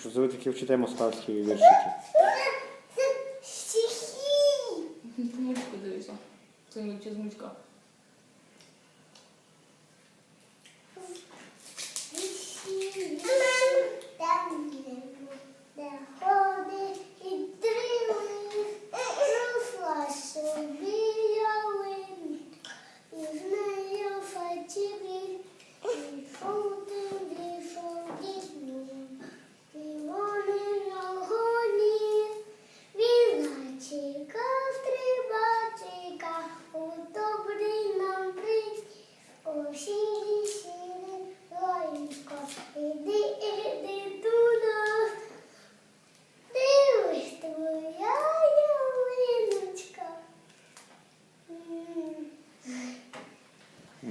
Що це ви такі вчите москальські віршики? Це стихи. Ти мучку дивишся. Це ми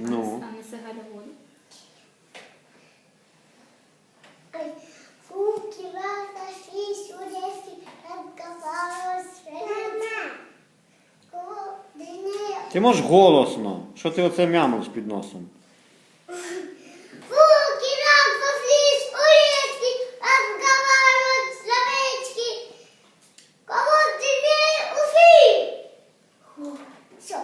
Ну. а не сигаля воду. Ти можеш голосно, що ти оце мямлиш під носом? Фуки нам пошліш урізки, розговарують славички. Кому ти не уфі? Все.